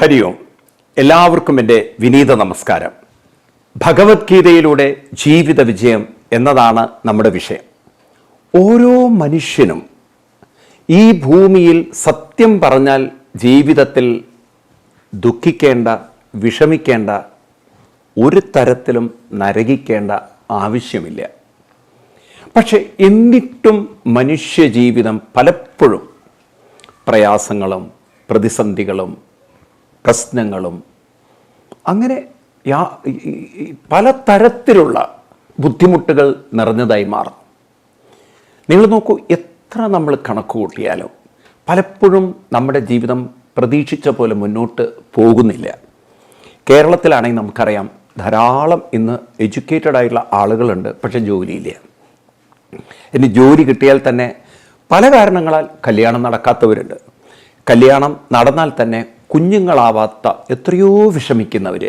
ഹരി ഓം. എല്ലാവർക്കും എന്റെ വിനീത നമസ്കാരം. ഭഗവത്ഗീതയിലൂടെ ജീവിത വിജയം എന്നതാണ് നമ്മുടെ വിഷയം. ഓരോ മനുഷ്യനും ഈ ഭൂമിയിൽ സത്യം പറഞ്ഞാൽ ജീവിതത്തിൽ ദുഃഖിക്കേണ്ട വിഷമിക്കേണ്ട ഒരു തരത്തിലും നരകിക്കേണ്ട ആവശ്യമില്ല. പക്ഷെ എന്നിട്ടും മനുഷ്യജീവിതം പലപ്പോഴും പ്രയാസങ്ങളും പ്രതിസന്ധികളും പ്രശ്നങ്ങളും അങ്ങനെ യാ- പലതരത്തിലുള്ള ബുദ്ധിമുട്ടുകൾ നിറഞ്ഞതായി മാറും. നിങ്ങൾ നോക്കൂ എത്ര നമ്മൾ കണക്ക് കൂട്ടിയാലും പലപ്പോഴും നമ്മുടെ ജീവിതം പ്രതീക്ഷിച്ച പോലെ മുന്നോട്ട് പോകുന്നില്ല. കേരളത്തിലാണെങ്കിൽ നമുക്കറിയാം ധാരാളം ഇന്ന് എഡ്യൂക്കേറ്റഡ് ആയിട്ടുള്ള ആളുകളുണ്ട് പക്ഷെ ജോലിയില്ല. ഇനി ജോലി കിട്ടിയാൽ തന്നെ പല കാരണങ്ങളാൽ കല്യാണം നടക്കാത്തവരുണ്ട്. കല്യാണം നടന്നാൽ തന്നെ കുഞ്ഞുങ്ങളാവാത്ത എത്രയോ വിഷമിക്കുന്നവർ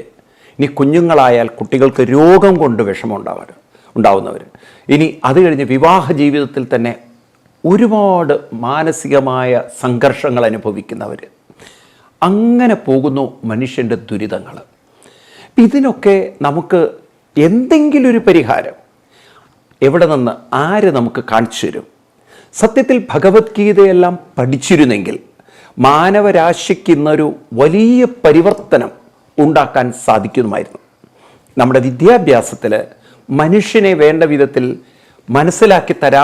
ഇനി കുഞ്ഞുങ്ങളായാൽ കുട്ടികൾക്ക് രോഗം കൊണ്ട് വിഷമം ഉണ്ടാവാറ് ഉണ്ടാവുന്നവർ ഇനി അത് കഴിഞ്ഞ് വിവാഹ ജീവിതത്തിൽ തന്നെ ഒരുപാട് മാനസികമായ സംഘർഷങ്ങൾ അനുഭവിക്കുന്നവർ അങ്ങനെ പോകുന്നു മനുഷ്യന്റെ ദുരിതങ്ങൾ ഇതിനൊക്കെ നമുക്ക് എന്തെങ്കിലും ഒരു പരിഹാരം? എവിടെ നിന്ന് ആര് നമുക്ക് കാണിച്ചു തരും? സത്യത്തിൽ ഭഗവത്ഗീതയെല്ലാം പഠിച്ചിരുന്നെങ്കിൽ മാനവരാശിക്ക് ഇന്നൊരു വലിയ പരിവർത്തനം ഉണ്ടാക്കാൻ സാധിക്കുമായിരുന്നു നമ്മുടെ വിദ്യാഭ്യാസത്തിൽ മനുഷ്യനെ വേണ്ട വിധത്തിൽ മനസ്സിലാക്കി തരാ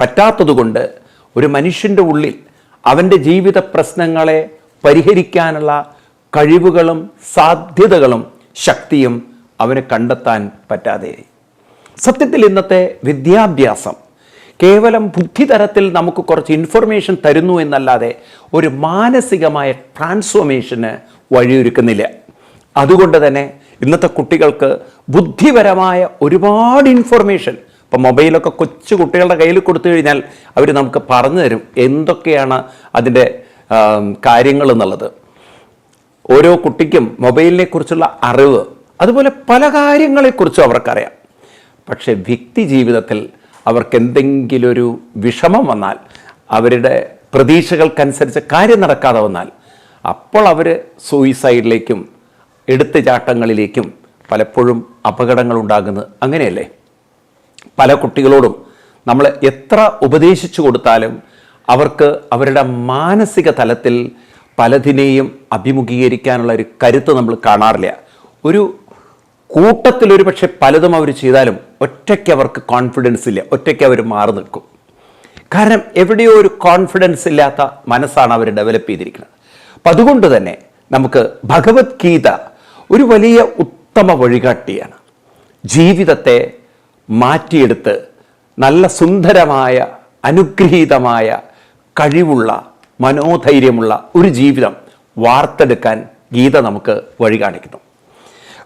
പറ്റാത്തതുകൊണ്ട് ഒരു മനുഷ്യന്റെ ഉള്ളിൽ അവന്റെ ജീവിത പ്രശ്നങ്ങളെ പരിഹരിക്കാനുള്ള കഴിവുകളും സാധ്യതകളും ശക്തിയും അവന് കണ്ടെത്താൻ പറ്റാതെയായി. സത്യത്തിൽ ഇന്നത്തെ വിദ്യാഭ്യാസം കേവലം ബുദ്ധി ബുദ്ധിതരത്തിൽ നമുക്ക് കുറച്ച് ഇൻഫർമേഷൻ തരുന്നു എന്നല്ലാതെ ഒരു മാനസികമായ ട്രാൻസ്ഫോർമേഷന് വഴിയൊരുക്കുന്നില്ല. അതുകൊണ്ട് തന്നെ ഇന്നത്തെ കുട്ടികൾക്ക് ബുദ്ധിപരമായ ഒരുപാട് ഇൻഫർമേഷൻ ഇപ്പം മൊബൈലൊക്കെ കൊച്ചു കുട്ടികളുടെ കയ്യിൽ കൊടുത്തു കഴിഞ്ഞാൽ അവർ നമുക്ക് പറഞ്ഞു തരും എന്തൊക്കെയാണ് അതിന്റെ കാര്യങ്ങൾ എന്നുള്ളത്. ഓരോ കുട്ടിക്കും മൊബൈലിനെ കുറിച്ചുള്ള അറിവ് അതുപോലെ പല കാര്യങ്ങളെക്കുറിച്ചും അവർക്കറിയാം. പക്ഷേ വ്യക്തി ജീവിതത്തിൽ അവർക്ക് എന്തെങ്കിലും ഒരു വിഷമം വന്നാൽ അവരുടെ പ്രതീക്ഷകൾക്കനുസരിച്ച് കാര്യം നടക്കാതെ വന്നാൽ അപ്പോൾ അവർ സൂയിസൈഡിലേക്കും എടുത്തുചാട്ടങ്ങളിലേക്കും പലപ്പോഴും അപകടങ്ങൾ ഉണ്ടാകുന്നത് അങ്ങനെയല്ലേ? പല കുട്ടികളോടും നമ്മൾ എത്ര ഉപദേശിച്ചു കൊടുത്താലും അവർക്ക് അവരുടെ മാനസിക തലത്തിൽ പലതിനെയും അഭിമുഖീകരിക്കാനുള്ള ഒരു കരുത്ത് നമ്മൾ കാണാറില്ല. ഒരു കൂട്ടത്തിൽ ഒരു പക്ഷേ പലതും അവർ ചെയ്താലും ഒറ്റയ്ക്ക് അവർക്ക് കോൺഫിഡൻസ് ഇല്ല. ഒറ്റയ്ക്ക് അവർ മാറി നിൽക്കും. കാരണം എവിടെയോ ഒരു കോൺഫിഡൻസ് ഇല്ലാത്ത മനസ്സാണ് അവർ ഡെവലപ്പ് ചെയ്തിരിക്കുന്നത്. അപ്പം അതുകൊണ്ട് തന്നെ നമുക്ക് ഭഗവത്ഗീത ഒരു വലിയ ഉത്തമ വഴികാട്ടിയാണ്. ജീവിതത്തെ മാറ്റിയെടുത്ത് നല്ല സുന്ദരമായ അനുഗ്രഹീതമായ കഴിവുള്ള മനോധൈര്യമുള്ള ഒരു ജീവിതം വാർത്തെടുക്കാൻ ഗീത നമുക്ക് വഴി കാണിക്കുന്നു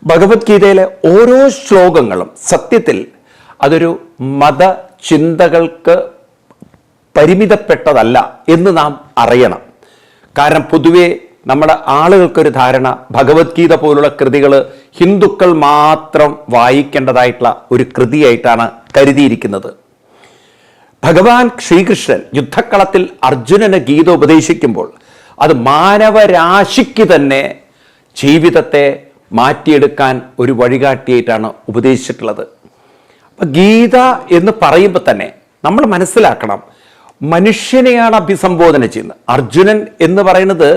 ഭഗവത്ഗീതയിലെ ഓരോ ശ്ലോകങ്ങളും സത്യത്തിൽ അതൊരു മത ചിന്തകൾക്ക് പരിമിതപ്പെട്ടതല്ല എന്ന് നാം അറിയണം. കാരണം പൊതുവെ നമ്മുടെ ആളുകൾക്കൊരു ധാരണ ഭഗവത്ഗീത പോലുള്ള കൃതികൾ ഹിന്ദുക്കൾ മാത്രം വായിക്കേണ്ടതായിട്ടുള്ള ഒരു കൃതിയായിട്ടാണ് കരുതിയിരിക്കുന്നത്. ഭഗവാൻ ശ്രീകൃഷ്ണൻ യുദ്ധക്കളത്തിൽ അർജുനന് ഗീത ഉപദേശിക്കുമ്പോൾ അത് മാനവരാശിക്ക് തന്നെ ജീവിതത്തെ മാറ്റിയെടുക്കാൻ ഒരു വഴികാട്ടിയായിട്ടാണ് ഉപദേശിച്ചിട്ടുള്ളത്. അപ്പം ഗീത എന്ന് പറയുമ്പോൾ തന്നെ നമ്മൾ മനസ്സിലാക്കണം മനുഷ്യനെയാണ് അഭിസംബോധന ചെയ്യുന്നത്. അർജുനൻ എന്ന് പറയുന്നത്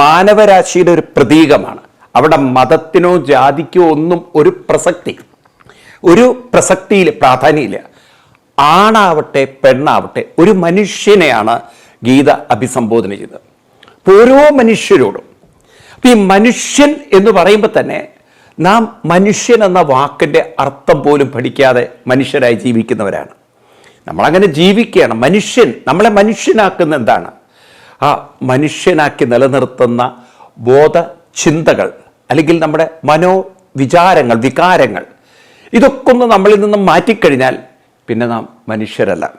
മാനവരാശിയുടെ ഒരു പ്രതീകമാണ്. അവിടെ മതത്തിനോ ജാതിക്കോ ഒന്നും ഒരു പ്രസക്തി ഒരു പ്രസക്തിയിൽ പ്രാധാന്യമില്ല. ആണാവട്ടെ പെണ്ണാവട്ടെ ഒരു മനുഷ്യനെയാണ് ഗീത അഭിസംബോധന ചെയ്തത് ഓരോ മനുഷ്യരോടും അപ്പം ഈ മനുഷ്യൻ എന്ന് പറയുമ്പോൾ തന്നെ നാം മനുഷ്യൻ എന്ന വാക്കിന്റെ അർത്ഥം പോലും പഠിക്കാതെ മനുഷ്യരായി ജീവിക്കുന്നവരാണ്. നമ്മളങ്ങനെ ജീവിക്കുകയാണ്. മനുഷ്യൻ നമ്മളെ മനുഷ്യനാക്കുന്ന എന്താണ്? ആ മനുഷ്യനാക്കി നിലനിർത്തുന്ന ബോധ ചിന്തകൾ അല്ലെങ്കിൽ നമ്മുടെ മനോവിചാരങ്ങൾ വികാരങ്ങൾ ഇതൊക്കെ ഒന്ന് നമ്മളിൽ നിന്നും മാറ്റിക്കഴിഞ്ഞാൽ പിന്നെ നാം മനുഷ്യരല്ല.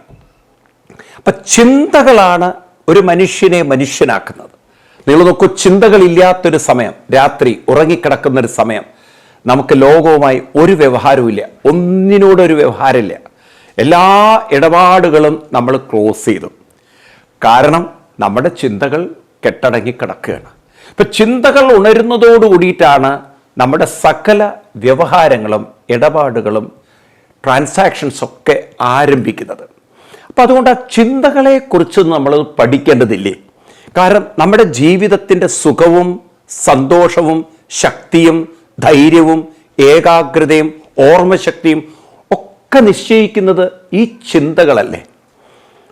അപ്പം ചിന്തകളാണ് ഒരു മനുഷ്യനെ മനുഷ്യനാക്കുന്നത്. നിങ്ങൾ ചിന്തകളില്ലാത്തൊരു സമയം രാത്രി ഉറങ്ങിക്കിടക്കുന്ന ഒരു സമയം. നമുക്ക് ലോകവുമായി ഒരു വ്യവഹാരവുമില്ല. ഒന്നിനോടൊരു വ്യവഹാരമില്ല. എല്ലാ ഇടപാടുകളും നമ്മൾ ക്ലോസ് ചെയ്തു. കാരണം നമ്മുടെ ചിന്തകൾ കെട്ടടങ്ങി കിടക്കുകയാണ്. ഇപ്പം ചിന്തകൾ ഉണരുന്നതോട് കൂടിയിട്ടാണ് നമ്മുടെ സകല വ്യവഹാരങ്ങളും ഇടപാടുകളും ട്രാൻസാക്ഷൻസ് ഒക്കെ ആരംഭിക്കുന്നത്. അപ്പം അതുകൊണ്ട് ആ ചിന്തകളെക്കുറിച്ച് നമ്മൾ പഠിക്കേണ്ടതില്ലേ? കാരണം നമ്മുടെ ജീവിതത്തിന്റെ സുഖവും സന്തോഷവും ശക്തിയും ധൈര്യവും ഏകാഗ്രതയും ഓർമ്മശക്തിയും ഒക്കെ നിശ്ചയിക്കുന്നത് ഈ ചിന്തകളല്ലേ?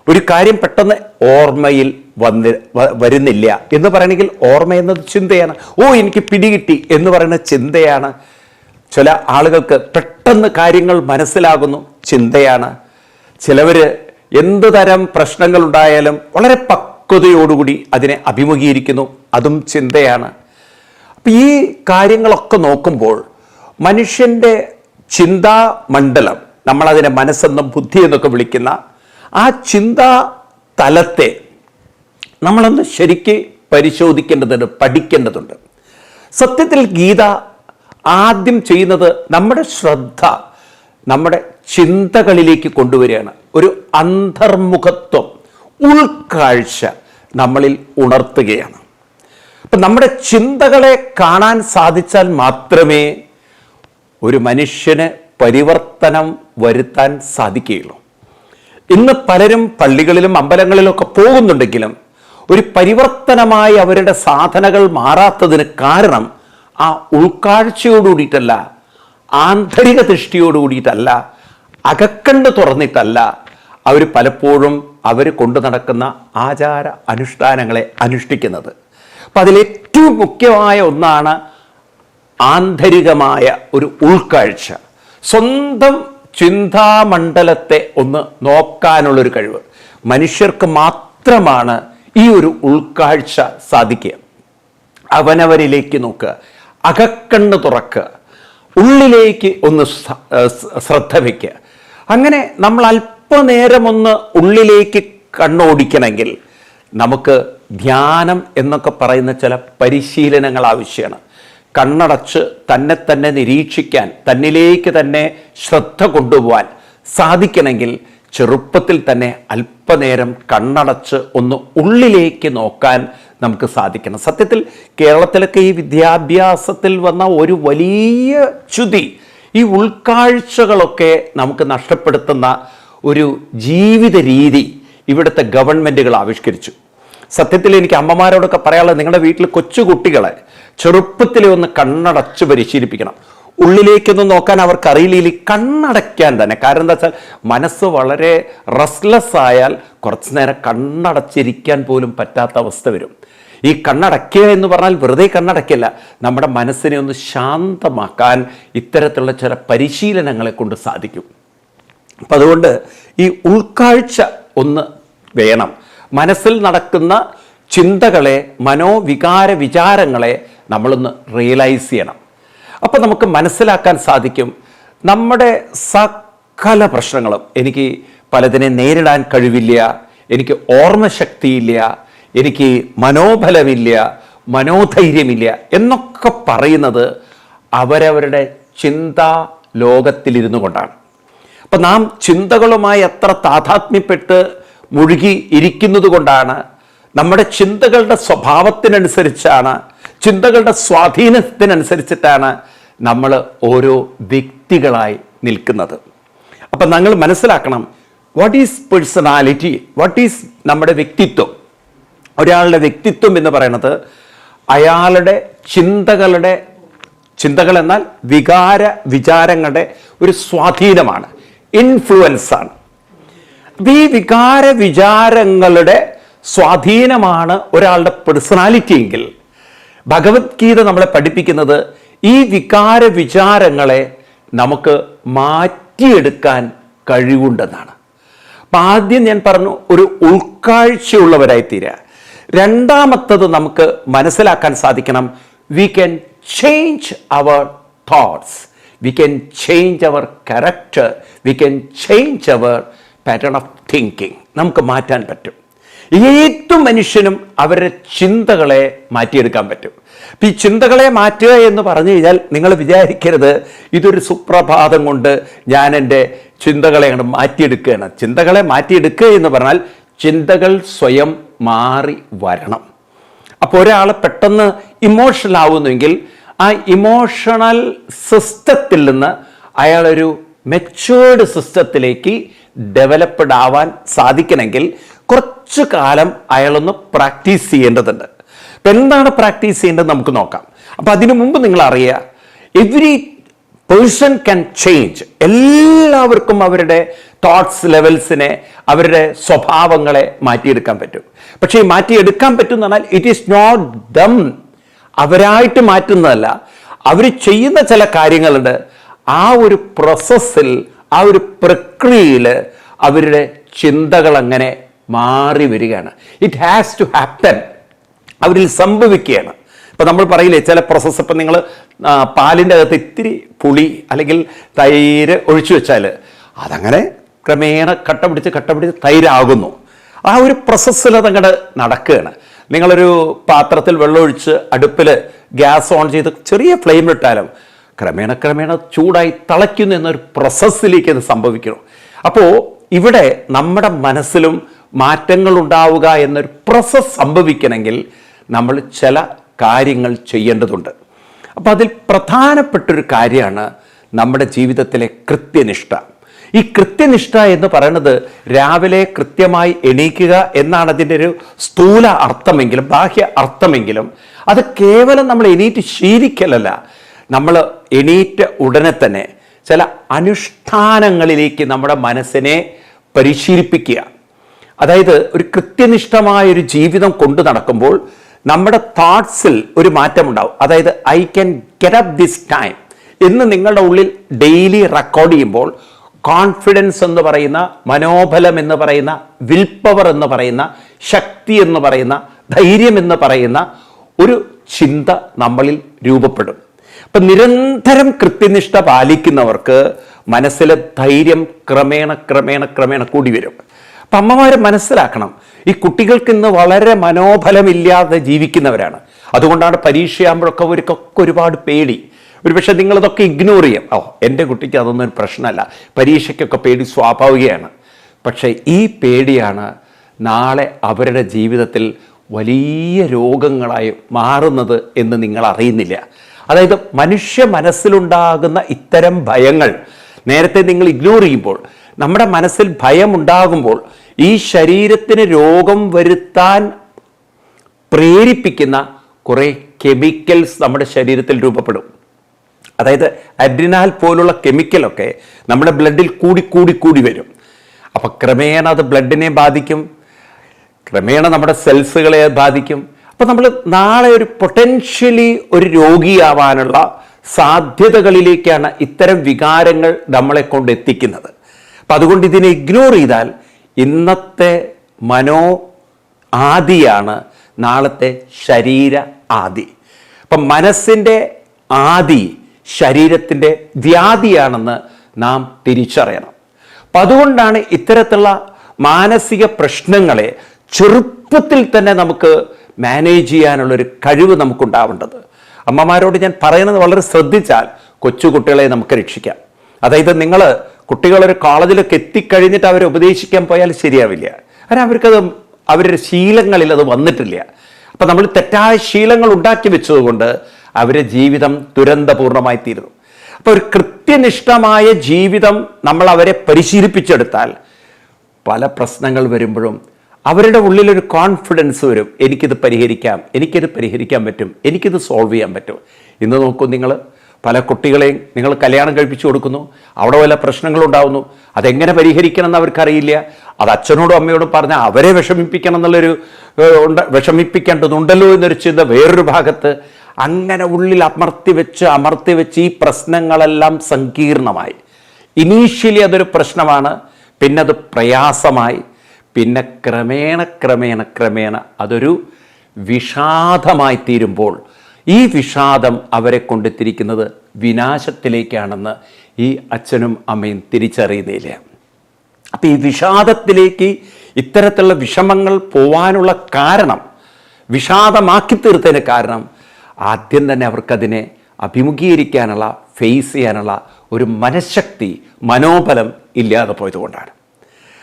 ഒരു കാര്യം പെട്ടെന്ന് ഓർമ്മയിൽ വന്ന് വരുന്നില്ല എന്ന് പറയണമെങ്കിൽ ഓർമ്മ എന്നത് ചിന്തയാണ്. ഓ എനിക്ക് പിടികിട്ടി എന്ന് പറയുന്ന ചിന്തയാണ്. ചില ആളുകൾക്ക് പെട്ടെന്ന് കാര്യങ്ങൾ മനസ്സിലാകുന്നു ചിന്തയാണ്. ചിലവർ എന്ത് തരം പ്രശ്നങ്ങളുണ്ടായാലും വളരെ വളരെ പക്വതയോടുകൂടി അതിനെ അഭിമുഖീകരിക്കുന്നു. അതും ചിന്തയാണ്. അപ്പം ഈ കാര്യങ്ങളൊക്കെ നോക്കുമ്പോൾ മനുഷ്യന്റെ ചിന്താ മണ്ഡലം നമ്മളതിനെ മനസ്സെന്നും ബുദ്ധി എന്നൊക്കെ വിളിക്കുന്ന ആ ചിന്താ തലത്തെ നമ്മളൊന്ന് ശരിക്ക് പരിശോധിക്കേണ്ടതുണ്ട് പഠിക്കേണ്ടതുണ്ട്. സത്യത്തിൽ ഗീത ആദ്യം ചെയ്യുന്നത് നമ്മുടെ ശ്രദ്ധ നമ്മുടെ ചിന്തകളിലേക്ക് കൊണ്ടുവരികയാണ്. ഒരു അന്തർമുഖത്വം. ഉൾക്കാഴ്ച നമ്മളിൽ ഉണർത്തുകയാണ്. അപ്പം നമ്മുടെ ചിന്തകളെ കാണാൻ സാധിച്ചാൽ മാത്രമേ ഒരു മനുഷ്യന് പരിവർത്തനം വരുത്താൻ സാധിക്കുകയുള്ളൂ. ഇന്ന് പലരും പള്ളികളിലും അമ്പലങ്ങളിലൊക്കെ പോകുന്നുണ്ടെങ്കിലും ഒരു പരിവർത്തനമായി അവരുടെ സാധനകൾ മാറാത്തതിന് കാരണം ആ ഉൾക്കാഴ്ചയോടുകൂടിയിട്ടല്ല ആന്തരിക ദൃഷ്ടിയോടുകൂടിയിട്ടല്ല അകക്കണ്ട് തുറന്നിട്ടല്ല അവർ പലപ്പോഴും അവർ കൊണ്ടു നടക്കുന്ന ആചാര അനുഷ്ഠാനങ്ങളെ അനുഷ്ഠിക്കുന്നത്. അപ്പം അതിലേറ്റവും മുഖ്യമായ ഒന്നാണ് ആന്തരികമായ ഒരു ഉൾക്കാഴ്ച. സ്വന്തം ചിന്താമണ്ഡലത്തെ ഒന്ന് നോക്കാനുള്ളൊരു കഴിവ്. മനുഷ്യർക്ക് മാത്രമാണ് ഈ ഒരു ഉൾക്കാഴ്ച സാധിക്കുക. അവനവരിലേക്ക് നോക്കുക. അകക്കണ്ണ് തുറക്കുക. ഉള്ളിലേക്ക് ഒന്ന് ശ്രദ്ധ വയ്ക്കുക അങ്ങനെ നമ്മൾ അല്പനേരം ഒന്ന് ഉള്ളിലേക്ക് കണ്ണോടിക്കണമെങ്കിൽ നമുക്ക് ധ്യാനം എന്നൊക്കെ പറയുന്ന ചില പരിശീലനങ്ങൾ ആവശ്യമാണ്. കണ്ണടച്ച് തന്നെ തന്നെ നിരീക്ഷിക്കാൻ തന്നിലേക്ക് തന്നെ ശ്രദ്ധ കൊണ്ടുപോകാൻ സാധിക്കണമെങ്കിൽ ചെറുപ്പത്തിൽ തന്നെ അല്പനേരം കണ്ണടച്ച് ഒന്ന് ഉള്ളിലേക്ക് നോക്കാൻ നമുക്ക് സാധിക്കണം. സത്യത്തിൽ കേരളത്തിലൊക്കെ ഈ വിദ്യാഭ്യാസത്തിൽ വന്ന ഒരു വലിയ ചുതി ഈ ഉൾക്കാഴ്ചകളൊക്കെ നമുക്ക് നഷ്ടപ്പെടുത്തുന്ന ഒരു ജീവിത രീതി ഇവിടുത്തെ ഗവൺമെന്റുകൾ ആവിഷ്കരിച്ചു. സത്യത്തിൽ എനിക്ക് അമ്മമാരോടൊക്കെ പറയാനുള്ളത് നിങ്ങളുടെ വീട്ടിൽ കൊച്ചുകുട്ടികളെ ചെറുപ്പത്തിലെ ഒന്ന് കണ്ണടച്ച് പരിശീലിപ്പിക്കണം. ഉള്ളിലേക്കൊന്നും നോക്കാൻ അവർക്ക് അറിയില്ല കണ്ണടയ്ക്കാൻ തന്നെ. കാരണം എന്താ വെച്ചാൽ മനസ്സ് വളരെ റെസ്ലെസ് ആയാൽ കുറച്ച് നേരം കണ്ണടച്ചിരിക്കാൻ പോലും പറ്റാത്ത അവസ്ഥ വരും. ഈ കണ്ണടയ്ക്കുക എന്ന് പറഞ്ഞാൽ വെറുതെ കണ്ണടയ്ക്കല്ല നമ്മുടെ മനസ്സിനെ ഒന്ന് ശാന്തമാക്കാൻ ഇത്തരത്തിലുള്ള ചില പരിശീലനങ്ങളെ കൊണ്ട് സാധിക്കും. അപ്പം അതുകൊണ്ട് ഈ ഉൾക്കാഴ്ച ഒന്ന് വേണം. മനസ്സിൽ നടക്കുന്ന ചിന്തകളെ മനോവികാര വിചാരങ്ങളെ നമ്മളൊന്ന് റിയലൈസ് ചെയ്യണം. അപ്പോൾ നമുക്ക് മനസ്സിലാക്കാൻ സാധിക്കും നമ്മുടെ സകല പ്രശ്നങ്ങളും എനിക്ക് പലതിനെ നേരിടാൻ കഴിവില്ല എനിക്ക് ഓർമ്മശക്തിയില്ല എനിക്ക് മനോബലമില്ല മനോധൈര്യമില്ല എന്നൊക്കെ പറയുന്നത് അവരവരുടെ ചിന്താ ലോകത്തിലിരുന്നു കൊണ്ടാണ്. അപ്പം നാം ചിന്തകളുമായി എത്ര താതാത്മ്യപ്പെട്ട് മുഴുകി ഇരിക്കുന്നത് കൊണ്ടാണ് നമ്മുടെ ചിന്തകളുടെ സ്വഭാവത്തിനനുസരിച്ചാണ് ചിന്തകളുടെ സ്വാധീനത്തിനനുസരിച്ചിട്ടാണ് നമ്മൾ ഓരോ വ്യക്തികളായി നിൽക്കുന്നത്. അപ്പം നിങ്ങൾ മനസ്സിലാക്കണം what is personality what is നമ്മുടെ വ്യക്തിത്വം? ഒരാളുടെ വ്യക്തിത്വം എന്ന് പറയുന്നത് അയാളുടെ ചിന്തകളുടെ ചിന്തകൾ എന്നാൽ വികാര വിചാരങ്ങളുടെ ഒരു സ്വാധീനമാണ്. ഇൻഫ്ലുവൻസ് ആണ്. അപ്പൊ ഈ വികാര വിചാരങ്ങളുടെ സ്വാധീനമാണ് ഒരാളുടെ പേഴ്സണാലിറ്റി എങ്കിൽ. ഭഗവത്ഗീത നമ്മളെ പഠിപ്പിക്കുന്നത് ഈ വികാര വിചാരങ്ങളെ നമുക്ക് മാറ്റിയെടുക്കാൻ കഴിവുണ്ടെന്നാണ്. അപ്പം ആദ്യം ഞാൻ പറഞ്ഞു ഒരു ഉൾക്കാഴ്ചയുള്ളവരായി തീരുക രണ്ടാമത്തത് നമുക്ക് മനസ്സിലാക്കാൻ സാധിക്കണം. We can change our thoughts we can change our character we can change our pattern of thinking നമുക്ക് മാറ്റാൻ പറ്റും. ഏത് മനുഷ്യനും അവരുടെ ചിന്തകളെ മാറ്റിയെടുക്കാൻ പറ്റും. അപ്പം ഈ ചിന്തകളെ മാറ്റുക എന്ന് പറഞ്ഞു കഴിഞ്ഞാൽ നിങ്ങൾ വിചാരിക്കരുത് ഇതൊരു സുപ്രഭാതം കൊണ്ട് ഞാൻ എന്റെ ചിന്തകളെ അങ്ങോട്ട് മാറ്റിയെടുക്കുകയാണ്. ചിന്തകളെ മാറ്റിയെടുക്കുക എന്ന് പറഞ്ഞാൽ ചിന്തകൾ സ്വയം മാറി വരണം. അപ്പോൾ ഒരാൾ പെട്ടെന്ന് ഇമോഷണൽ ആവുന്നുവെങ്കിൽ ആ ഇമോഷണൽ സിസ്റ്റത്തിൽ നിന്ന് അയാളൊരു മെച്ചേർഡ് സിസ്റ്റത്തിലേക്ക് ഡെവലപ്ഡ് ആവാൻ സാധിക്കണമെങ്കിൽ കുറച്ചു കാലം അയാളൊന്ന് പ്രാക്ടീസ് ചെയ്യേണ്ടതുണ്ട്. അപ്പം എന്താണ് പ്രാക്ടീസ് ചെയ്യേണ്ടത് നമുക്ക് നോക്കാം. അപ്പം അതിനു മുമ്പ് നിങ്ങൾ അറിയുക എവ്രി പേഴ്സൺ ക്യാൻ ചേഞ്ച് എല്ലാവർക്കും അവരുടെ തോട്ട്സ് ലെവൽസിനെ അവരുടെ സ്വഭാവങ്ങളെ മാറ്റിയെടുക്കാൻ പറ്റും. പക്ഷേ ഈ മാറ്റിയെടുക്കാൻ പറ്റും എന്ന് പറഞ്ഞാൽ ഇറ്റ് ഈസ് നോട്ട് ദം അവരായിട്ട് മാറ്റുന്നതല്ല. അവർ ചെയ്യുന്ന ചില കാര്യങ്ങളുണ്ട്. ആ ഒരു പ്രോസസ്സിൽ ആ ഒരു പ്രക്രിയയിൽ അവരുടെ ചിന്തകൾ അങ്ങനെ മാറി വരികയാണ്. ഇറ്റ് ഹാസ് ടു ഹാപ്പൻ അവരിൽ സംഭവിക്കുകയാണ്. ഇപ്പം നമ്മൾ പറയില്ലേ ചില പ്രോസസ്സ് ഇപ്പം നിങ്ങൾ പാലിന്റെ അകത്ത് ഇത്തിരി പുളി അല്ലെങ്കിൽ തൈര് ഒഴിച്ചു വെച്ചാൽ അതങ്ങനെ ക്രമേണ കട്ട പിടിച്ച് കട്ട പിടിച്ച് തൈരാകുന്നു. ആ ഒരു പ്രോസസ്സിൽ അതങ്ങോട്ട് നടക്കുകയാണ്. നിങ്ങളൊരു പാത്രത്തിൽ വെള്ളമൊഴിച്ച് അടുപ്പിൽ ഗ്യാസ് ഓൺ ചെയ്ത് ചെറിയ ഫ്ലെയിം ഇട്ടാലും ക്രമേണ ക്രമേണ ചൂടായി തളയ്ക്കുന്നു എന്നൊരു പ്രോസസ്സിലേക്ക് അത് സംഭവിക്കണം അപ്പോൾ ഇവിടെ നമ്മുടെ മനസ്സിലും മാറ്റങ്ങൾ ഉണ്ടാവുക എന്നൊരു പ്രോസസ്സ് സംഭവിക്കണമെങ്കിൽ നമ്മൾ ചില കാര്യങ്ങൾ ചെയ്യേണ്ടതുണ്ട്. അപ്പോൾ അതിൽ പ്രധാനപ്പെട്ടൊരു കാര്യമാണ് നമ്മുടെ ജീവിതത്തിലെ കൃത്യനിഷ്ഠ. ഈ കൃത്യനിഷ്ഠ എന്ന് പറയുന്നത് രാവിലെ കൃത്യമായി എണീക്കുക എന്നാണ് അതിന്റെ ഒരു സ്ഥൂല അർത്ഥമെങ്കിലും ബാഹ്യ അർത്ഥമെങ്കിലും. അത് കേവലം നമ്മൾ എണീറ്റ് ശീലിക്കലല്ല. നമ്മൾ എണീറ്റ ഉടനെ തന്നെ ചില അനുഷ്ഠാനങ്ങളിലേക്ക് നമ്മുടെ മനസ്സിനെ പരിശീലിപ്പിക്കുക. അതായത് ഒരു കൃത്യനിഷ്ഠമായ ഒരു ജീവിതം കൊണ്ടു നടക്കുമ്പോൾ നമ്മുടെ തോട്ട്സിൽ ഒരു മാറ്റമുണ്ടാവും. അതായത് I can get up this time എന്ന് നിങ്ങളുടെ ഉള്ളിൽ ഡെയിലി റെക്കോർഡ് ചെയ്യുമ്പോൾ കോൺഫിഡൻസ് എന്ന് പറയുന്ന മനോബലം എന്ന് പറയുന്ന വിൽ പവർ എന്ന് പറയുന്ന ശക്തി എന്ന് പറയുന്ന ധൈര്യം എന്ന് പറയുന്ന ഒരു ചിന്ത നമ്മളിൽ രൂപപ്പെടും. അപ്പം നിരന്തരം കൃത്യനിഷ്ഠ പാലിക്കുന്നവർക്ക് മനസ്സിലെ ധൈര്യം ക്രമേണ ക്രമേണ ക്രമേണ കൂടി വരും. അപ്പം അമ്മമാർ മനസ്സിലാക്കണം. ഈ കുട്ടികൾക്ക് ഇന്ന് വളരെ മനോബലമില്ലാതെ ജീവിക്കുന്നവരാണ്. അതുകൊണ്ടാണ് പരീക്ഷയാകുമ്പോഴൊക്കെ അവർക്കൊക്കെ ഒരുപാട് പേടി. ഒരുപക്ഷെ നിങ്ങളിതൊക്കെ ഇഗ്നോർ ചെയ്യാം. ഓ എന്റെ കുട്ടിക്ക് അതൊന്നും ഒരു പ്രശ്നമല്ല. പരീക്ഷയ്ക്കൊക്കെ പേടി സ്വാഭാവികമാണ് പക്ഷേ ഈ പേടിയാണ് നാളെ അവരുടെ ജീവിതത്തിൽ വലിയ രോഗങ്ങളായി മാറുന്നത് എന്ന് നിങ്ങൾ അറിയുന്നില്ല. അതായത് മനുഷ്യ മനസ്സിലുണ്ടാകുന്ന ഇത്തരം ഭയങ്ങൾ നേരത്തെ നിങ്ങൾ ഇഗ്നോർ ചെയ്യുമ്പോൾ നമ്മുടെ മനസ്സിൽ ഭയം ഉണ്ടാകുമ്പോൾ ഈ ശരീരത്തിന് രോഗം വരുത്താൻ പ്രേരിപ്പിക്കുന്ന കുറേ കെമിക്കൽസ് നമ്മുടെ ശരീരത്തിൽ രൂപപ്പെടും. അതായത് അഡ്രിനാൽ പോലുള്ള കെമിക്കലൊക്കെ നമ്മുടെ ബ്ലഡിൽ കൂടി കൂടി കൂടി വരും. അപ്പോൾ ക്രമേണ അത് ബ്ലഡിനെ ബാധിക്കും. ക്രമേണ നമ്മുടെ സെൽസുകളെ ബാധിക്കും. അപ്പോൾ നമ്മൾ നാളെ ഒരു പൊട്ടൻഷ്യലി ഒരു രോഗിയാവാനുള്ള സാധ്യതകളിലേക്കാണ് ഇത്തരം വികാരങ്ങൾ നമ്മളെ കൊണ്ട് എത്തിക്കുന്നത്. അപ്പം അതുകൊണ്ട് ഇതിനെ ഇഗ്നോർ ചെയ്താൽ ഇന്നത്തെ മനോ ആദിയാണ് നാളത്തെ ശരീര ആദി. അപ്പം മനസ്സിന്റെ ആദി ശരീരത്തിന്റെ വ്യാധിയാണെന്ന് നാം തിരിച്ചറിയണം. അപ്പം അതുകൊണ്ടാണ് ഇത്തരത്തിലുള്ള മാനസിക പ്രശ്നങ്ങളെ ചെറുപ്പത്തിൽ തന്നെ നമുക്ക് മാനേജ് ചെയ്യാനുള്ളൊരു കഴിവ് നമുക്കുണ്ടാവേണ്ടത്. അമ്മമാരോട് ഞാൻ പറയുന്നത് വളരെ ശ്രദ്ധിച്ചാൽ കൊച്ചു കുട്ടികളെ നമുക്ക് രക്ഷിക്കാം. അതായത് നിങ്ങൾ കുട്ടികളൊരു കോളേജിലൊക്കെ എത്തിക്കഴിഞ്ഞിട്ട് അവരെ ഉപദേശിക്കാൻ പോയാൽ ശരിയാവില്ല. കാരണം അവർക്കത് അവരുടെ ശീലങ്ങളിൽ അത് വന്നിട്ടില്ല. അപ്പം നമ്മൾ തെറ്റായ ശീലങ്ങൾ ഉണ്ടാക്കി വെച്ചതുകൊണ്ട് അവരുടെ ജീവിതം ദുരന്തപൂർണമായി തീരുന്നു. അപ്പോൾ ഒരു കൃത്യനിഷ്ഠമായ ജീവിതം നമ്മൾ അവരെ പരിശീലിപ്പിച്ചെടുത്താൽ പല പ്രശ്നങ്ങൾ വരുമ്പോഴും അവരുടെ ഉള്ളിലൊരു കോൺഫിഡൻസ് വരും. എനിക്കിത് പരിഹരിക്കാം എനിക്കിത് പരിഹരിക്കാൻ പറ്റും എനിക്കിത് സോൾവ് ചെയ്യാൻ പറ്റും. ഇന്ന് നോക്കൂ നിങ്ങൾ പല കുട്ടികളെയും നിങ്ങൾ കല്യാണം കഴിപ്പിച്ചു കൊടുക്കുന്നു അവിടെ വല്ല പ്രശ്നങ്ങളുണ്ടാവുന്നു അതെങ്ങനെ പരിഹരിക്കണം എന്ന് അവർക്കറിയില്ല. അത് അച്ഛനോടും അമ്മയോടും പറഞ്ഞാൽ അവരെ വിഷമിപ്പിക്കണം എന്നുള്ളൊരു വിഷമിപ്പിക്കേണ്ടതുണ്ടല്ലോ എന്നൊരു ചിന്ത വേറൊരു ഭാഗത്ത് അങ്ങനെ ഉള്ളിൽ അമർത്തി വെച്ച് അമർത്തി വെച്ച് ഈ പ്രശ്നങ്ങളെല്ലാം സങ്കീർണമായി. ഇനീഷ്യലി അതൊരു പ്രശ്നമാണ് പിന്നെ അത് പ്രയാസമായി പിന്നെ ക്രമേണ ക്രമേണ ക്രമേണ അതൊരു വിഷാദമായി തീരുമ്പോൾ ഈ വിഷാദം അവരെ കൊണ്ടെത്തിരിക്കുന്നത് വിനാശത്തിലേക്കാണെന്ന് ഈ അച്ഛനും അമ്മയും തിരിച്ചറിയുന്നില്ല അപ്പം ഈ വിഷാദത്തിലേക്ക് ഇത്തരത്തിലുള്ള വിഷമങ്ങൾ പോവാനുള്ള കാരണം വിഷാദമാക്കി തീർത്തതിന് കാരണം ആദ്യം തന്നെ അവർക്കതിനെ അഭിമുഖീകരിക്കാനുള്ള ഫേസ് ചെയ്യാനുള്ള ഒരു മനഃശക്തി മനോബലം ഇല്ലാതെ പോയതുകൊണ്ടാണ്.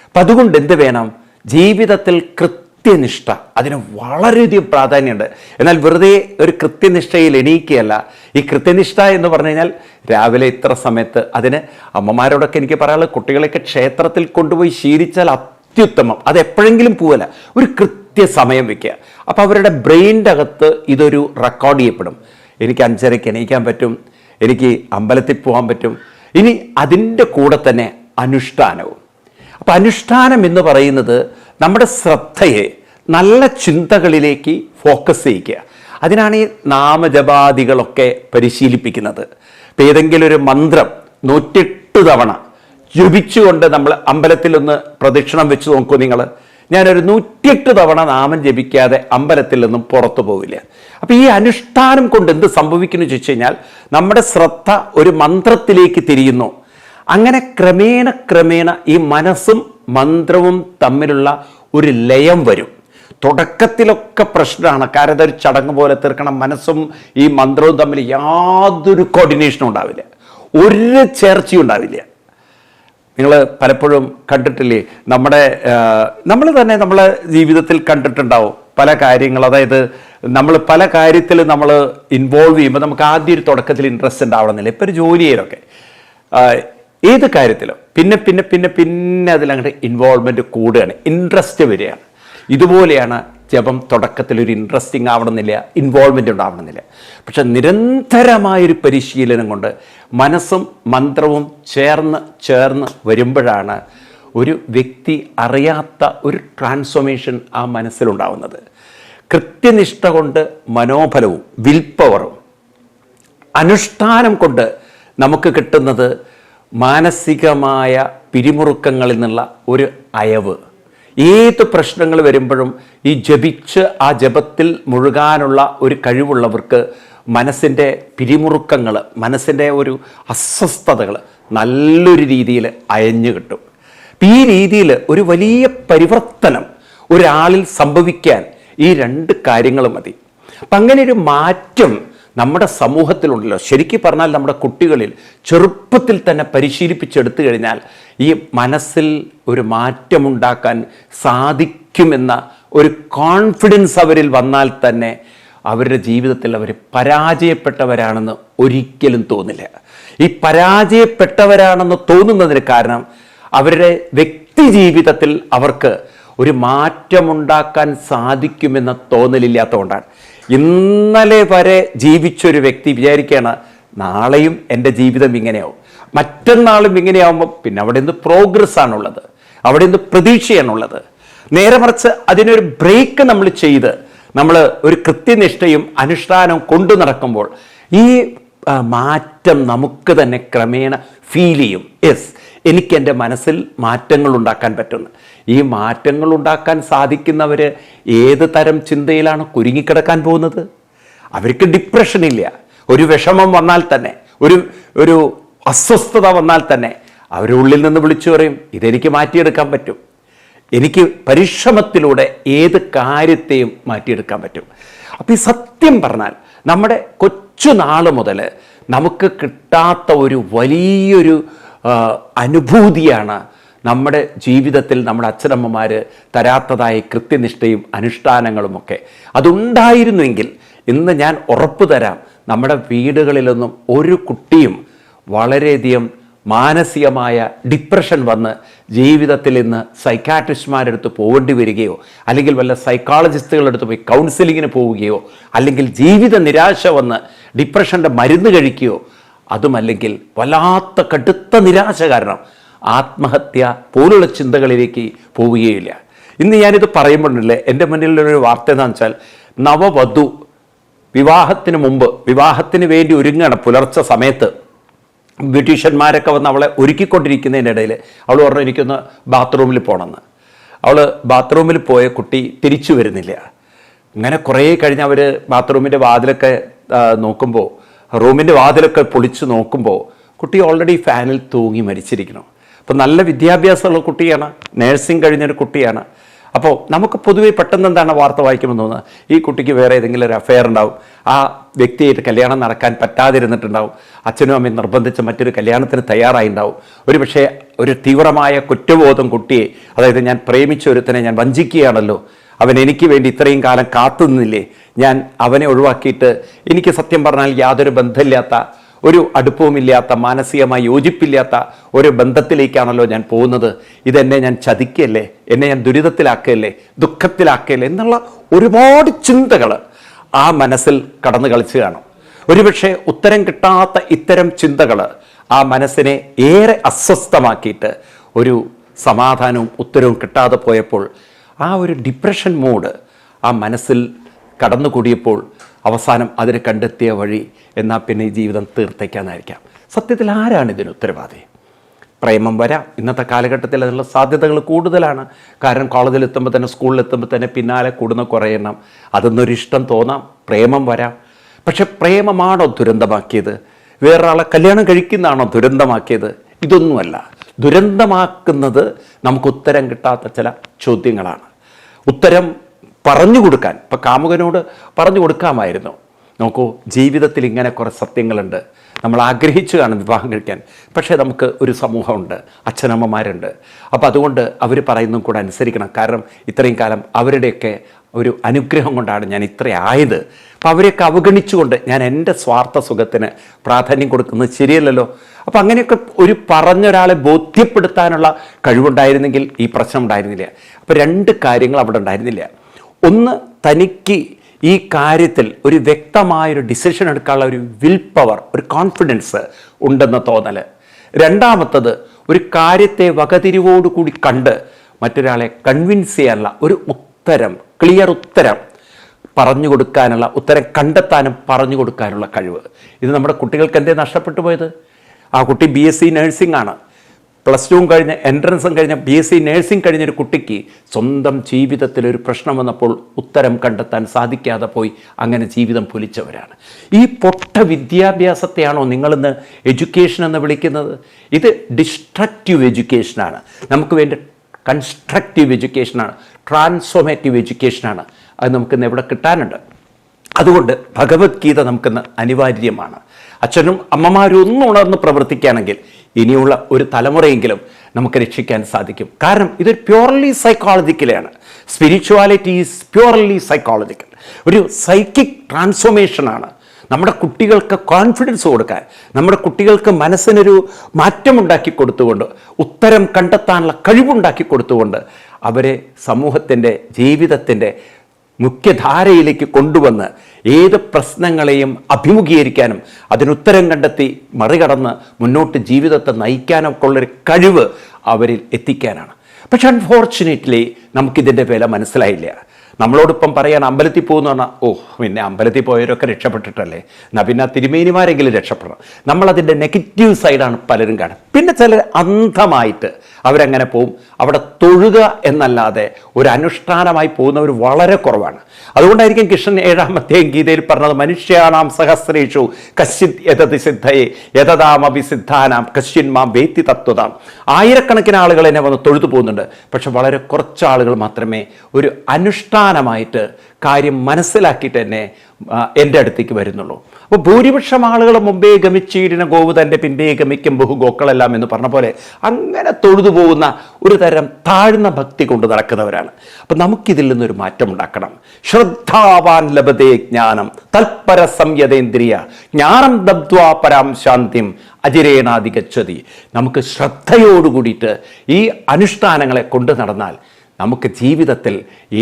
അപ്പം അതുകൊണ്ട് എന്ത് വേണം? ജീവിതത്തിൽ കൃത്യനിഷ്ഠ അതിന് വളരെയധികം പ്രാധാന്യമുണ്ട്. എന്നാൽ വെറുതെ ഒരു കൃത്യനിഷ്ഠയിൽ എണീക്കുകയല്ല. ഈ കൃത്യനിഷ്ഠ എന്ന് പറഞ്ഞു കഴിഞ്ഞാൽ രാവിലെ ഇത്ര സമയത്ത് അതിന് അമ്മമാരോടൊക്കെ എനിക്ക് പറയാനുള്ളത് കുട്ടികളെയൊക്കെ ക്ഷേത്രത്തിൽ കൊണ്ടുപോയി ശീലിച്ചാൽ അത്യുത്തമം. അത് എപ്പോഴെങ്കിലും പോവല്ല. ഒരു കൃത്യസമയം വെക്കുക അപ്പോൾ അവരുടെ ബ്രെയിന്റെ അകത്ത് ഇതൊരു റെക്കോർഡ് ചെയ്യപ്പെടും. എനിക്ക് അഞ്ചരയ്ക്ക് എണീക്കാൻ പറ്റും എനിക്ക് അമ്പലത്തിൽ പോകാൻ പറ്റും. ഇനി അതിന്റെ കൂടെ തന്നെ അനുഷ്ഠാനവും. അപ്പോൾ അനുഷ്ഠാനം എന്ന് പറയുന്നത് നമ്മുടെ ശ്രദ്ധയെ നല്ല ചിന്തകളിലേക്ക് ഫോക്കസ് ചെയ്യിക്കുക. അതിനാണ് ഈ നാമജപാദികളൊക്കെ പരിശീലിപ്പിക്കുന്നത്. ഇപ്പം ഏതെങ്കിലും ഒരു മന്ത്രം നൂറ്റെട്ട് തവണ ജപിച്ചുകൊണ്ട് നമ്മൾ അമ്പലത്തിലൊന്ന് പ്രദക്ഷിണം വെച്ച് നോക്കൂ നിങ്ങൾ. ഞാനൊരു നൂറ്റിയെട്ട് തവണ നാമം ജപിക്കാതെ അമ്പലത്തിൽ നിന്നും പുറത്തു പോവില്ല. അപ്പോൾ ഈ അനുഷ്ഠാനം കൊണ്ട് എന്ത് സംഭവിക്കുന്നു ചോദിച്ചു കഴിഞ്ഞാൽ നമ്മുടെ ശ്രദ്ധ ഒരു മന്ത്രത്തിലേക്ക് തിരിയുന്നു. അങ്ങനെ ക്രമേണ ക്രമേണ ഈ മനസ്സും മന്ത്രവും തമ്മിലുള്ള ഒരു ലയം വരും. തുടക്കത്തിലൊക്കെ പ്രശ്നമാണ്. കാരണം ഇതൊരു ചടങ്ങ് പോലെ തീർക്കണം. മനസ്സും ഈ മന്ത്രവും തമ്മിൽ യാതൊരു കോർഡിനേഷനും ഉണ്ടാവില്ല. ഒരു ചേർച്ചയും ഉണ്ടാവില്ല. നിങ്ങൾ പലപ്പോഴും കണ്ടിട്ടില്ലേ? നമ്മുടെ നമ്മൾ തന്നെ നമ്മളെ ജീവിതത്തിൽ കണ്ടിട്ടുണ്ടാവും പല കാര്യങ്ങൾ. അതായത് നമ്മൾ പല കാര്യത്തിൽ നമ്മൾ ഇൻവോൾവ് ചെയ്യുമ്പോൾ നമുക്ക് ആദ്യം ഒരു തുടക്കത്തിൽ ഇൻട്രസ്റ്റ് ഉണ്ടാവണമെന്നില്ല. ഇപ്പോൾ ഒരു ജോലിയിലൊക്കെ ഏത് കാര്യത്തിലും. പിന്നെ പിന്നെ പിന്നെ പിന്നെ അതിലങ്ങോട്ട് ഇൻവോൾവ്മെന്റ് കൂടുകയാണ്. ഇൻട്രസ്റ്റ് വരികയാണ്. ഇതുപോലെയാണ് ജപം തുടക്കത്തിൽ ഒരു ഇൻട്രസ്റ്റിംഗ് ആവണമെന്നില്ല ഇൻവോൾവ്മെന്റ് ഉണ്ടാവണമെന്നില്ല. പക്ഷെ നിരന്തരമായൊരു പരിശീലനം കൊണ്ട് മനസ്സും മന്ത്രവും ചേർന്ന് ചേർന്ന് വരുമ്പോഴാണ് ഒരു വ്യക്തി അറിയാത്ത ഒരു ട്രാൻസ്ഫോർമേഷൻ ആ മനസ്സിലുണ്ടാവുന്നത്. കൃത്യനിഷ്ഠ കൊണ്ട് മനോബലവും വിൽ പവറും അനുഷ്ഠാനം കൊണ്ട് നമുക്ക് കിട്ടുന്നത് മാനസികമായ പിരിമുറുക്കങ്ങളിൽ നിന്നുള്ള ഒരു അയവ്. ഏത് പ്രശ്നങ്ങൾ വരുമ്പോഴും ഈ ജപിച്ച് ആ ജപത്തിൽ മുഴുകാനുള്ള ഒരു കഴിവുള്ളവർക്ക് മനസ്സിന്റെ പിരിമുറുക്കങ്ങൾ മനസ്സിന്റെ ഒരു അസ്വസ്ഥതകൾ നല്ലൊരു രീതിയിൽ അയഞ്ഞു കിട്ടും. ഈ രീതിയിൽ ഒരു വലിയ പരിവർത്തനം ഒരാളിൽ സംഭവിക്കാൻ ഈ രണ്ട് കാര്യങ്ങൾ മതി. അപ്പം അങ്ങനെ ഒരു മാറ്റം നമ്മുടെ സമൂഹത്തിലുണ്ടല്ലോ. ശരിക്കും പറഞ്ഞാൽ നമ്മുടെ കുട്ടികളിൽ ചെറുപ്പത്തിൽ തന്നെ പരിശീലിപ്പിച്ചെടുത്തു കഴിഞ്ഞാൽ ഈ മനസ്സിൽ ഒരു മാറ്റമുണ്ടാക്കാൻ സാധിക്കുമെന്ന ഒരു കോൺഫിഡൻസ് അവരിൽ വന്നാൽ തന്നെ അവരുടെ ജീവിതത്തിൽ അവർ പരാജയപ്പെട്ടവരാണെന്ന് ഒരിക്കലും തോന്നില്ല. ഈ പരാജയപ്പെട്ടവരാണെന്ന് തോന്നുന്നതിന് കാരണം അവരുടെ വ്യക്തി ജീവിതത്തിൽ അവർക്ക് ഒരു മാറ്റമുണ്ടാക്കാൻ സാധിക്കുമെന്ന തോന്നലില്ലാത്തതുകൊണ്ടാണ്. ഇന്നലെ വരെ ജീവിച്ചൊരു വ്യക്തി വിചാരിക്കുകയാണ് നാളെയും എന്റെ ജീവിതം ഇങ്ങനെയാവും. മറ്റന്നാളും ഇങ്ങനെയാവുമ്പോൾ പിന്നെ അവിടെ നിന്ന് പ്രോഗ്രസ് ആണുള്ളത്. അവിടെ നിന്ന് പ്രതീക്ഷയാണുള്ളത്. നേരെ മറിച്ച് അതിനൊരു ബ്രേക്ക് നമ്മൾ ചെയ്ത് നമ്മൾ ഒരു കൃത്യനിഷ്ഠയും അനുഷ്ഠാനവും കൊണ്ടു നടക്കുമ്പോൾ ഈ മാറ്റം നമുക്ക് തന്നെ ക്രമേണ ഫീൽ ചെയ്യും. യെസ് എനിക്ക് എന്റെ മനസ്സിൽ മാറ്റങ്ങൾ ഉണ്ടാക്കാൻ പറ്റുന്നു. ഈ മാറ്റങ്ങൾ ഉണ്ടാക്കാൻ സാധിക്കുന്നവർ ഏത് തരം ചിന്തയിലാണ് കുരുങ്ങിക്കിടക്കാൻ പോകുന്നത്? അവർക്ക് ഡിപ്രഷൻ ഇല്ല. ഒരു വിഷമം വന്നാൽ തന്നെ ഒരു ഒരു അസ്വസ്ഥത വന്നാൽ തന്നെ അവരുടെ ഉള്ളിൽ നിന്ന് വിളിച്ചു പറയും ഇതെനിക്ക് മാറ്റിയെടുക്കാൻ പറ്റും. എനിക്ക് പരിശ്രമത്തിലൂടെ ഏത് കാര്യത്തെയും മാറ്റിയെടുക്കാൻ പറ്റും. അപ്പോൾ ഈ സത്യം പറഞ്ഞാൽ നമ്മുടെ കൊച്ചു നാൾ മുതൽ നമുക്ക് കിട്ടാത്ത ഒരു വലിയൊരു അനുഭൂതിയാണ് നമ്മുടെ ജീവിതത്തിൽ നമ്മുടെ അച്ഛനമ്മമാർ തരാത്തതായ കൃത്യനിഷ്ഠയും അനുഷ്ഠാനങ്ങളുമൊക്കെ. അതുണ്ടായിരുന്നുവെങ്കിൽ ഇന്ന് ഞാൻ ഉറപ്പു തരാം നമ്മുടെ വീടുകളിലൊന്നും ഒരു കുട്ടിയും വളരെയധികം മാനസികമായ ഡിപ്രഷൻ വന്ന് ജീവിതത്തിൽ ഇന്ന് സൈക്കാട്രിസ്റ്റുമാരെടുത്ത് പോകേണ്ടി വരികയോ അല്ലെങ്കിൽ വല്ല സൈക്കോളജിസ്റ്റുകളുടെ അടുത്ത് പോയി കൗൺസിലിങ്ങിന് പോവുകയോ അല്ലെങ്കിൽ ജീവിത നിരാശ വന്ന് ഡിപ്രഷന്റെ മരുന്ന് കഴിക്കുകയോ അതുമല്ലെങ്കിൽ വല്ലാത്ത കടുത്ത നിരാശ കാരണം ആത്മഹത്യ പോലുള്ള ചിന്തകളിലേക്ക് പോവുകയില്ല. ഇന്ന് ഞാനിത് പറയുമ്പോഴല്ലേ എന്റെ മുന്നിലൊരു വാർത്ത എന്താണെന്ന് വെച്ചാൽ നവവധു വിവാഹത്തിന് മുമ്പ് വിവാഹത്തിന് വേണ്ടി ഒരുങ്ങണം പുലർച്ച സമയത്ത്. ബ്യൂട്ടീഷ്യന്മാരൊക്കെ വന്ന് അവളെ ഒരുക്കിക്കൊണ്ടിരിക്കുന്നതിനിടയിൽ അവൾ പറഞ്ഞു എനിക്കൊന്ന് ബാത്റൂമിൽ പോകണമെന്ന്. അവൾ ബാത്റൂമിൽ പോയ കുട്ടി തിരിച്ചു വരുന്നില്ല. അങ്ങനെ കുറേ കഴിഞ്ഞ് അവർ ബാത്റൂമിന്റെ വാതിലൊക്കെ നോക്കുമ്പോൾ റൂമിന്റെ വാതിലൊക്കെ പൊളിച്ച് നോക്കുമ്പോൾ കുട്ടി ഓൾറെഡി ഫാനിൽ തൂങ്ങി മരിച്ചിരിക്കണം അപ്പോൾ നല്ല വിദ്യാഭ്യാസമുള്ള കുട്ടിയാണ് നേഴ്സിംഗ് കഴിഞ്ഞൊരു കുട്ടിയാണ്. അപ്പോൾ നമുക്ക് പൊതുവെ പെട്ടെന്ന് എന്താണ് വാർത്ത വായിക്കുമ്പോൾ തോന്നുന്നത്? ഈ കുട്ടിക്ക് വേറെ ഏതെങ്കിലും ഒരു അഫെയർ ഉണ്ടാവും. ആ വ്യക്തിയായിട്ട് കല്യാണം നടക്കാൻ പറ്റാതിരുന്നിട്ടുണ്ടാവും. അച്ഛനും അമ്മയും നിർബന്ധിച്ച് മറ്റൊരു കല്യാണത്തിന് തയ്യാറായി ഉണ്ടാവും ഒരു പക്ഷേ ഒരു തീവ്രമായ കുറ്റബോധം കുട്ടിയെ അതായത് ഞാൻ പ്രേമിച്ച ഒരുത്തനെ ഞാൻ വഞ്ചിക്കുകയാണല്ലോ. അവൻ എനിക്ക് വേണ്ടി ഇത്രയും കാലം കാത്തു നിന്നില്ലേ ഞാൻ അവനെ ഒഴിവാക്കിയിട്ട് എനിക്ക് സത്യം പറഞ്ഞാൽ യാതൊരു ബന്ധമില്ലാത്ത ഒരു അടുപ്പവുമില്ലാത്ത മാനസികമായി യോജിപ്പില്ലാത്ത ഒരു ബന്ധത്തിലേക്കാണല്ലോ ഞാൻ പോകുന്നത്. ഇതെന്നെ ഞാൻ ചതിക്കല്ലേ? എന്നെ ഞാൻ ദുരിതത്തിലാക്കല്ലേ? ദുഃഖത്തിലാക്കല്ലേ? എന്നുള്ള ഒരുപാട് ചിന്തകൾ ആ മനസ്സിൽ കടന്നു കളിച്ചു കാണും. ഒരുപക്ഷെ ഉത്തരം കിട്ടാത്ത ഇത്തരം ചിന്തകൾ ആ മനസ്സിനെ ഏറെ അസ്വസ്ഥമാക്കിയിട്ട് ഒരു സമാധാനവും ഉത്തരവും കിട്ടാതെ പോയപ്പോൾ ആ ഒരു ഡിപ്രഷൻ മൂഡ് ആ മനസ്സിൽ കടന്നു കൂടിയപ്പോൾ അവസാനം അതിന് കണ്ടെത്തിയ വഴി എന്നാൽ പിന്നെ ഈ ജീവിതം തീർത്തേക്കാന്നായിരിക്കാം. സത്യത്തിൽ ആരാണ് ഇതിന് ഉത്തരവാദി? പ്രേമം വരാം. ഇന്നത്തെ കാലഘട്ടത്തിൽ അതിനുള്ള സാധ്യതകൾ കൂടുതലാണ്. കാരണം കോളേജിൽ എത്തുമ്പോൾ തന്നെ സ്കൂളിൽ എത്തുമ്പോൾ തന്നെ പിന്നാലെ കൂടുന്ന കുറേ എണ്ണം. അതൊന്നൊരു ഇഷ്ടം തോന്നാം. പ്രേമം വരാം. പക്ഷെ പ്രേമമാണോ ദുരന്തമാക്കിയത്? വേറൊരാളെ കല്യാണം കഴിക്കുന്നതാണോ ദുരന്തമാക്കിയത്? ഇതൊന്നുമല്ല. ദുരന്തമാക്കുന്നത് നമുക്ക് ഉത്തരം കിട്ടാത്ത ചില ചോദ്യങ്ങളാണ്. ഉത്തരം പറഞ്ഞു കൊടുക്കാൻ. ഇപ്പം കാമുകനോട് പറഞ്ഞു കൊടുക്കാമായിരുന്നു. നോക്കൂ ജീവിതത്തിൽ ഇങ്ങനെ കുറേ സത്യങ്ങളുണ്ട്. നമ്മൾ ആഗ്രഹിച്ചു കാണും വിവാഹം കഴിക്കാൻ. പക്ഷേ നമുക്ക് ഒരു സമൂഹമുണ്ട് അച്ഛനമ്മമാരുണ്ട്. അപ്പോൾ അതുകൊണ്ട് അവർ പറയുന്നതും കൂടെ അനുസരിക്കണം. കാരണം ഇത്രയും കാലം അവരുടെയൊക്കെ ഒരു അനുഗ്രഹം കൊണ്ടാണ് ഞാൻ ഇത്ര ആയത് അപ്പം അവരെയൊക്കെ അവഗണിച്ചുകൊണ്ട് ഞാൻ എന്റെ സ്വാർത്ഥ സുഖത്തിന് പ്രാധാന്യം കൊടുക്കുന്നത് ശരിയല്ലല്ലോ. അപ്പോൾ അങ്ങനെയൊക്കെ ഒരു പറഞ്ഞൊരാളെ ബോധ്യപ്പെടുത്താനുള്ള കഴിവുണ്ടായിരുന്നെങ്കിൽ ഈ പ്രശ്നം ഉണ്ടായിരുന്നില്ല. അപ്പോൾ രണ്ട് കാര്യങ്ങൾ അവിടെ ഉണ്ടായിരുന്നില്ല. ഒന്ന് തനിക്ക് ഈ കാര്യത്തിൽ ഒരു വ്യക്തമായൊരു ഡിസിഷൻ എടുക്കാനുള്ള ഒരു വിൽ പവർ ഒരു കോൺഫിഡൻസ് ഉണ്ടെന്ന തോന്നൽ രണ്ടാമത്തത് ഒരു കാര്യത്തെ വകതിരിവോടുകൂടി കണ്ട് മറ്റൊരാളെ കൺവിൻസ് ചെയ്യാനുള്ള ഒരു ഉത്തരം ക്ലിയർ ഉത്തരം പറഞ്ഞു കൊടുക്കാനുള്ള ഉത്തരം കണ്ടെത്താനും പറഞ്ഞു കൊടുക്കാനുള്ള കഴിവ്. ഇത് നമ്മുടെ കുട്ടികൾക്ക് എന്തേ നഷ്ടപ്പെട്ടു പോയത്? ആ കുട്ടി ബി എസ് സി നഴ്സിംഗ് ആണ്. പ്ലസ് ടുവും കഴിഞ്ഞ് എൻട്രൻസും കഴിഞ്ഞ ബി എസ് സി നഴ്സിംഗ് കഴിഞ്ഞൊരു കുട്ടിക്ക് സ്വന്തം ജീവിതത്തിൽ ഒരു പ്രശ്നം വന്നപ്പോൾ ഉത്തരം കണ്ടെത്താൻ സാധിക്കാതെ പോയി അങ്ങനെ ജീവിതം പൊലിച്ചവരാണ്. ഈ പൊട്ട വിദ്യാഭ്യാസത്തെയാണോ നിങ്ങളിന്ന് എഡ്യൂക്കേഷൻ എന്ന് വിളിക്കുന്നത്? ഇത് ഡിസ്ട്രക്റ്റീവ് എഡ്യൂക്കേഷനാണ് നമുക്ക് വേണ്ടി കൺസ്ട്രക്റ്റീവ് എഡ്യൂക്കേഷനാണ് ട്രാൻസ്ഫോമേറ്റീവ് എഡ്യൂക്കേഷനാണ് അത് നമുക്കിന്ന് എവിടെ കിട്ടാനുണ്ട്? അതുകൊണ്ട് ഭഗവത്ഗീത നമുക്കിന്ന് അനിവാര്യമാണ്. അച്ഛനും അമ്മമാരും ഒന്നും ഉണർന്ന് പ്രവർത്തിക്കുകയാണെങ്കിൽ ഇനിയുള്ള ഒരു തലമുറയെങ്കിലും നമുക്ക് രക്ഷിക്കാൻ സാധിക്കും. കാരണം ഇതൊരു പ്യുവർലി സൈക്കോളജിക്കലാണ് സ്പിരിച്വാലിറ്റി ഈസ് പ്യുവർലി സൈക്കോളജിക്കൽ ഒരു സൈക്കിക് ട്രാൻസ്ഫോർമേഷനാണ് നമ്മുടെ കുട്ടികൾക്ക് കോൺഫിഡൻസ് കൊടുക്കാൻ നമ്മുടെ കുട്ടികൾക്ക് മനസ്സിനൊരു മാറ്റമുണ്ടാക്കി കൊടുത്തുകൊണ്ട് ഉത്തരം കണ്ടെത്താനുള്ള കഴിവുണ്ടാക്കി കൊടുത്തുകൊണ്ട് അവരെ സമൂഹത്തിന്റെ ജീവിതത്തിന്റെ മുഖ്യധാരയിലേക്ക് കൊണ്ടുവന്ന് ഏത് പ്രശ്നങ്ങളെയും അഭിമുഖീകരിക്കാനും അതിനുത്തരം കണ്ടെത്തി മറികടന്ന് മുന്നോട്ട് ജീവിതത്തെ നയിക്കാനൊക്കെ ഉള്ളൊരു കഴിവ് അവരിൽ എത്തിക്കാനാണ്. പക്ഷെ അൺഫോർച്ചുനേറ്റ്ലി നമുക്കിതിന്റെ വില മനസ്സിലായില്ല. നമ്മളോടൊപ്പം പറയാൻ അമ്പലത്തിൽ പോകുന്ന പറഞ്ഞാൽ ഓ പിന്നെ അമ്പലത്തിൽ പോയവരൊക്കെ രക്ഷപ്പെട്ടിട്ടല്ലേ? എന്നാൽ പിന്നെ തിരുമേനിമാരെങ്കിലും രക്ഷപ്പെടണം. നമ്മളതിന്റെ നെഗറ്റീവ് സൈഡാണ് പലരും കാണും പിന്നെ ചിലർ അന്ധമായിട്ട് അവരങ്ങനെ പോവും. അവിടെ തൊഴുക എന്നല്ലാതെ ഒരു അനുഷ്ഠാനമായി പോകുന്നവർ വളരെ കുറവാണ്. അതുകൊണ്ടായിരിക്കും കൃഷ്ണൻ ഏഴാമത്തെയും ഗീതയിൽ പറഞ്ഞത് മനുഷ്യാണാം സഹസ്രേഷു കശ്ചിത് യഥതി സിദ്ധയെ യഥതാമപി സിദ്ധാനാം കശ്ചിൻ മാം വേത്തി തത്വതാം. ആയിരക്കണക്കിന് ആളുകൾ എന്നെ വന്ന് തൊഴുതു പോകുന്നുണ്ട്. പക്ഷെ വളരെ കുറച്ച് ആളുകൾ മാത്രമേ ഒരു അനുഷ്ഠാനമായിട്ട് കാര്യം മനസ്സിലാക്കിയിട്ട് തന്നെ എന്റെ അടുത്തേക്ക് വരുന്നുള്ളൂ. അപ്പോൾ ഭൂരിപക്ഷം ആളുകൾ മുമ്പേ ഗമിച്ചീടിന ഗോവ് തന്റെ പിമ്പേ ഗമിക്കും ബഹു ഗോക്കളെല്ലാം എന്ന് പറഞ്ഞ പോലെ അങ്ങനെ തൊഴുതു പോകുന്ന ഒരു തരം താഴ്ന്ന ഭക്തി കൊണ്ട് നടക്കുന്നവരാണ്. അപ്പം നമുക്കിതിൽ നിന്നൊരു മാറ്റം ഉണ്ടാക്കണം. ശ്രദ്ധാവാൻ ലഭതേ ജ്ഞാനം തൽപര സംയതേന്ദ്രിയ ജ്ഞാനം ദബ്ധ്വാ പരാം ശാന്തിം അജിരേണാധികച്ചതി നമുക്ക് ശ്രദ്ധയോടുകൂടിയിട്ട് ഈ അനുഷ്ഠാനങ്ങളെ കൊണ്ട് നടന്നാൽ നമുക്ക് ജീവിതത്തിൽ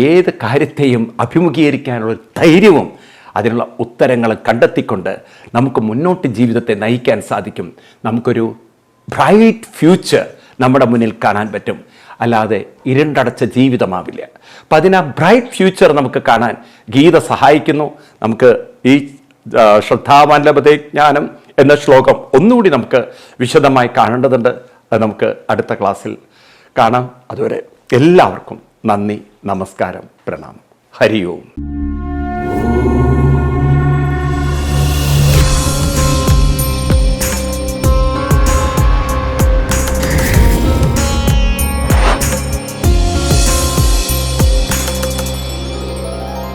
ഏത് കാര്യത്തെയും അഭിമുഖീകരിക്കാനുള്ള ധൈര്യവും അതിനുള്ള ഉത്തരങ്ങൾ കണ്ടെത്തിക്കൊണ്ട് നമുക്ക് മുന്നോട്ട് ജീവിതത്തെ നയിക്കാൻ സാധിക്കും. നമുക്കൊരു ബ്രൈറ്റ് ഫ്യൂച്ചർ നമ്മുടെ മുന്നിൽ കാണാൻ പറ്റും. അല്ലാതെ ഇരുണ്ടടച്ച ജീവിതമാവില്ല. അപ്പം അതിന് ആ ബ്രൈറ്റ് ഫ്യൂച്ചർ നമുക്ക് കാണാൻ ഗീത സഹായിക്കുന്നു. നമുക്ക് ഈ ശ്രദ്ധാവാൻലഭതേ ജ്ഞാനം എന്ന ശ്ലോകം ഒന്നുകൂടി നമുക്ക് വിശദമായി കാണേണ്ടതുണ്ട്. അത് നമുക്ക് അടുത്ത ക്ലാസ്സിൽ കാണാം. അതുവരെ എല്ലാവർക്കും നന്ദി നമസ്കാരം പ്രണാമം. ഹരി ഓം